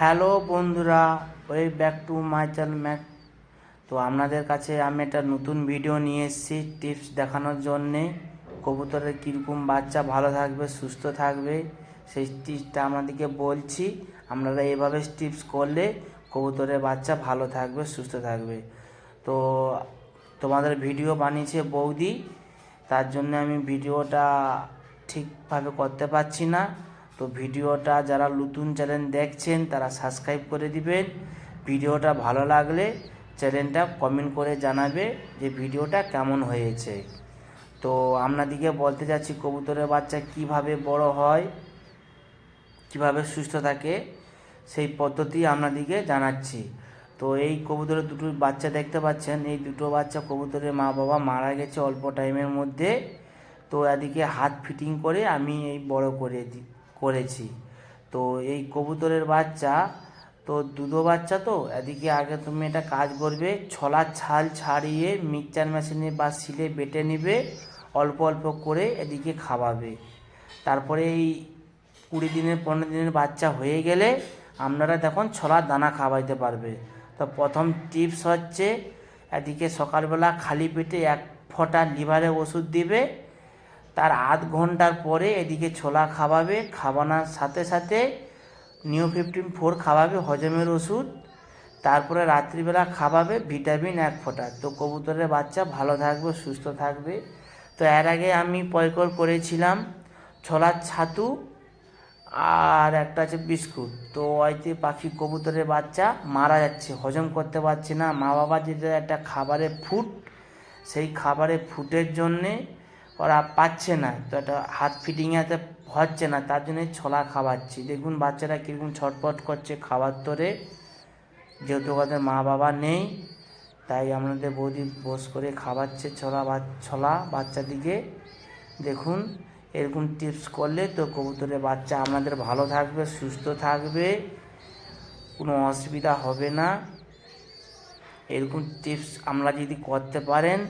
Hello বন্ধুরা we back to my channel Mac. তো আপনাদের কাছে আমি একটা নতুন ভিডিও নিয়ে এসেছি টিপস দেখানোর জন্যে। কবুতরের কীরকম বাচ্চা ভালো থাকবে, সুস্থ থাকবে, সেই টিপসটা আপনাদেরকে বলছি। আপনারা এভাবে টিপস করলে কবুতরের বাচ্চা ভালো থাকবে, সুস্থ থাকবে। তো তোমাদের ভিডিও বানিয়েছে বৌদি, তার জন্য আমি ভিডিওটা ঠিকভাবে করতে পারছি না। তো ভিডিওটা যারা নতুন চ্যানেল দেখছেন, তারা সাবস্ক্রাইব করে দিবেন। ভিডিওটা ভালো লাগলে চ্যানেলটা কমেন্ট করে জানাবে যে ভিডিওটা কেমন হয়েছে। তো আপনাদিকে বলতে যাচ্ছি কবুতরের বাচ্চা কীভাবে বড় হয়, কীভাবে সুস্থ থাকে, সেই পদ্ধতি আপনাদিকে জানাচ্ছি। তো এই কবুতরের দুটো বাচ্চা দেখতে পাচ্ছেন। এই দুটো বাচ্চা কবুতরের মা বাবা মারা গেছে অল্প টাইমের মধ্যে। তো এদিকে হাত ফিটিং করে আমি এই বড় করে দি করেছি। তো এই কবুতরের বাচ্চা, তো দুটো বাচ্চা তো, এদিকে আগে তুমি এটা কাজ করবে ছলার ছাল ছাড়িয়ে মিক্সচার মেশিনে বা শিলে বেটে নিবে, অল্প অল্প করে এদিকে খাওয়াবে। তারপরে এই কুড়ি দিনের, পনেরো দিনের বাচ্চা হয়ে গেলে আপনারা তখন ছলার দানা খাওয়াইতে পারবে। তো প্রথম টিপস হচ্ছে, এদিকে সকালবেলা খালি পেটে এক ফোঁটা লিভারে ওষুধ দিবে তার আধ ঘণ্টার পরে এদিকে ছোলা খাওয়াবে, খাওয়ানোর সাথে সাথে নিউ ফিফটিন ফোর খাওয়াবে, হজমের ওষুধ। তারপরে রাত্রিবেলা খাওয়াবে ভিটামিন এক ফোঁটা। তো কবুতরের বাচ্চা ভালো থাকবে, সুস্থ থাকবে। তো এর আগে আমি পয়কর করেছিলাম ছোলার ছাতু আর একটা আছে বিস্কুট। তো ওইতে পাখি কবুতরের বাচ্চা মারা যাচ্ছে, হজম করতে পারছে না। মা বাবা যেটা একটা খাবারের ফুড সেই খাবারের ফুটের জন্যে ওরা পাচ্ছে না। তো একটা হাত ফিটিংয়েতে হচ্ছে না, তার জন্য ছোলা খাওয়াচ্ছি। দেখুন বাচ্চারা কীরকম ছটপট করছে খাবার তোরে। যেহেতু ওদের মা বাবা নেই, তাই আমাদের বৌদি বস করে খাওয়াচ্ছে ছোলা বা, ছোলা বাচ্চাদিকে। দেখুন এরকম টিপস করলে তো কবুতরের বাচ্চা আমাদের ভালো থাকবে, সুস্থ থাকবে, কোনো অসুবিধা হবে না। এরকম টিপস আমরা যদি করতে পারেন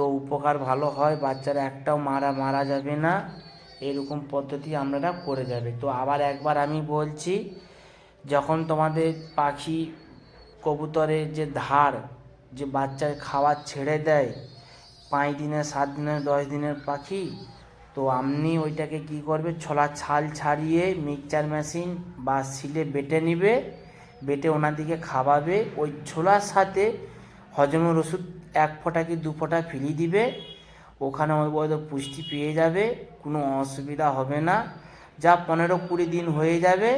তো উপকার ভালো হয়, বাচ্চারা একটাও মারা মারা যাবে না। এরকম পদ্ধতি আপনারা করে যাবে। তো আবার একবার আমি বলছি, যখন তোমাদের পাখি কবুতরের যে ধার, যে বাচ্চার খাবার ছেড়ে দেয়, পাঁচ দিনের, সাত দিনের, দশ দিনের পাখি, তো আপনি ওইটাকে কি করবে, ছোলা ছাল ছাড়িয়ে মিক্সচার মেশিন বা শিলে বেটে নিবে, বেটে ওনাদিকে খাওয়াবে, ওই ছোলার সাথে হজমের ওষুধ এক ফোঁটা কি দু ফোঁটা ফিরিয়ে দিবে? ওখানে ওই ওদের পুষ্টি পেয়ে যাবে, কোনো অসুবিধা হবে না। যা পনেরো কুড়ি দিন হয়ে যাবে,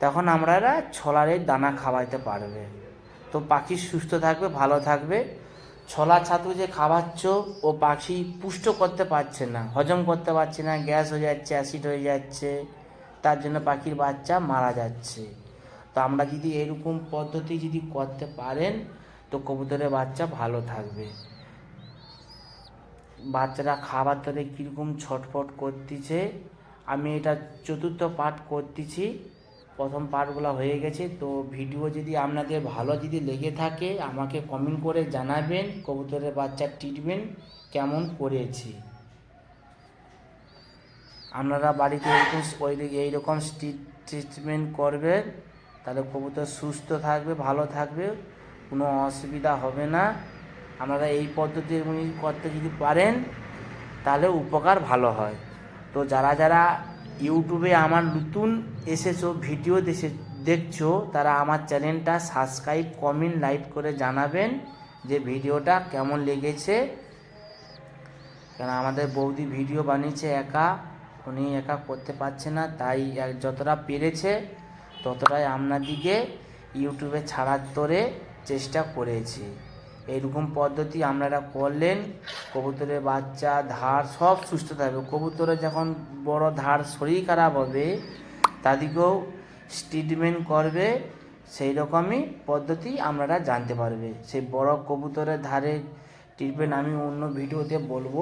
তখন আমরা ছোলারের দানা খাওয়াইতে পারবে। তো পাখি সুস্থ থাকবে, ভালো থাকবে। ছলা ছাতু যে খাওয়াচ্ছ, ও পাখি পুষ্ট করতে পারছে না, হজম করতে পারছে না, গ্যাস হয়ে যাচ্ছে, অ্যাসিড হয়ে যাচ্ছে, তার জন্য পাখির বাচ্চা মারা যাচ্ছে। তো আমরা যদি এরকম পদ্ধতি যদি করতে পারেন তো কবুতরের বাচ্চা ভালো থাকবে। বাচ্চারা খাবার ধরে কীরকম ছটফট করতেছে। আমি এটা চতুর্থ পার্ট করতেছি। প্রথম পার্টগুলো হয়ে গেছে। তো ভিডিও যদি আপনাদের ভালো যদি লেগে থাকে, আমাকে কমেন্ট করে জানাবেন কবুতরের বাচ্চার ট্রিটমেন্ট কেমন করেছি। আপনারা বাড়িতে এরকম ওই এইরকম ট্রিটমেন্ট করবেন। তাহলে কবুতর সুস্থ থাকবে, ভালো থাকবে। কোনো অসুবিধা হবে না। আপনারা এই পদ্ধতি করতে যদি পারেন, তাহলে উপকার ভালো হয়। তো যারা যারা ইউটিউবে আমার নতুন এসেছ, ভিডিও দেশে, দেখছ, তারা আমার চ্যানেলটা সাবস্ক্রাইব, কমেন্ট, লাইক করে জানাবেন যে ভিডিওটা কেমন লেগেছে। কেন আমাদের বৌদি ভিডিও বানিয়েছে একা, উনি একা করতে পারছে না, তাই যতটা পেরেছে, ততটাই আপনাদিকে ইউটিউবে ছাড়ার তোরে চেষ্টা করেছি। এইরকম পদ্ধতি আপনারা করলেন, কবুতরের বাচ্চা, ধার সব সুস্থ থাকবে। কবুতরের যখন বড় ধার শরীর খারাপ হবে, তাদেরকেও ট্রিটমেন্ট করবে, সেই রকমই পদ্ধতি আপনারা জানতে পারবে। সেই বড় কবুতরের ধারে ট্রিটমেন্ট আমি অন্য ভিডিওতে বলব।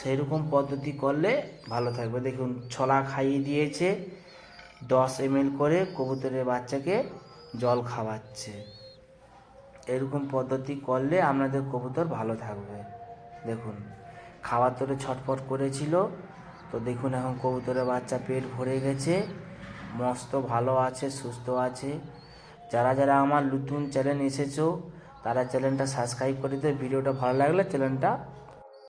সেই রকম পদ্ধতি করলে ভালো থাকবে। দেখুন, ছলা খাইয়ে দিয়েছে, দশ এম করে কবুতরের বাচ্চাকে জল খাওয়াচ্ছে। এরকম পদ্ধতি করলে আপনাদের কবুতর ভালো থাকবে। দেখুন খাবার তোরে ছটফট করেছিল। তো দেখুন এখন কবুতরের বাচ্চা পেট ভরে গেছে। মস্ত ভালো আছে, সুস্থ আছে। যারা যারা আমার নতুন চ্যানেল এসেছ, তারা চ্যানেলটা সাবস্ক্রাইব করে দিও। ভিডিওটা ভালো লাগলে চ্যানেলটা